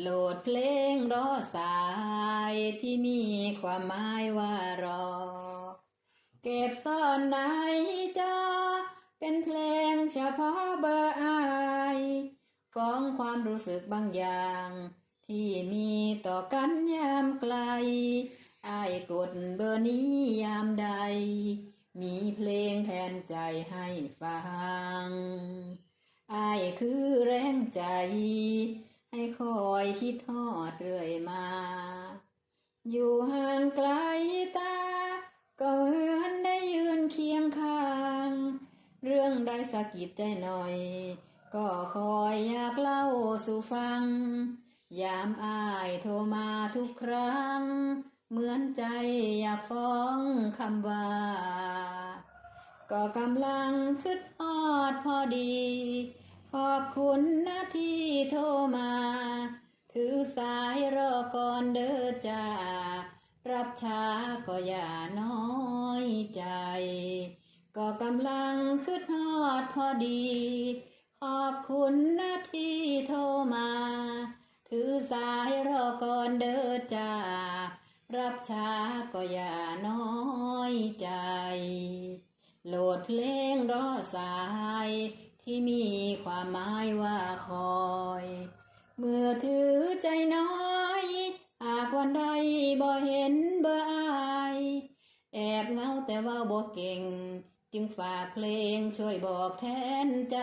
โหลดเพลงรอสายที่มีความหมายว่ารอ เก็บซ่อนในจอเป็นเพลงเฉพาะเบอร์อายฟ้องความรู้สึกบางอย่าง ที่มีต่อกันยามไกลอายกดเบอร์นี้ยามใด มีเพลงแทนใจให้ฟังอายคือแรงใจ คิดทอดเรื่อยมา อยู่ห่างไกลตา ก็เหมือนได้ยืนเคียงข้าง เรื่องใดสะกิดใจหน่อย ก็คอยอยากเล่าสู่ฟัง ยามอายโทรมาทุกครั้ง เหมือนใจอยากฟ้องคำว่า ก็กำลังคิดฮอดพอดี ขอบคุณนะที่โทรมา ถือสายรอก่อนเด้อจ้า รับช้าก็อย่าน้อยใจ ก็กำลังคิดฮอดพอดี ขอบคุณนะที่โทรมา ถือสายรอก่อนเด้อจ้า รับช้าก็อย่าน้อยใจ โหลดเพลงรอสายที่มีความหมายว่าคอย เมื่อถือ วันใดบ่เห็นเบ่อาย แอบเหงาแต่ว่าบ่เก่ง จึงฝากเพลงช่วยบอกแทนใจ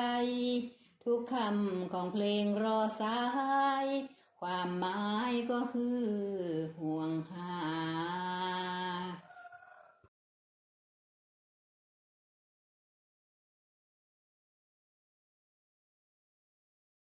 ทุกคำของเพลงรอสาย ความหมายก็คือห่วงหา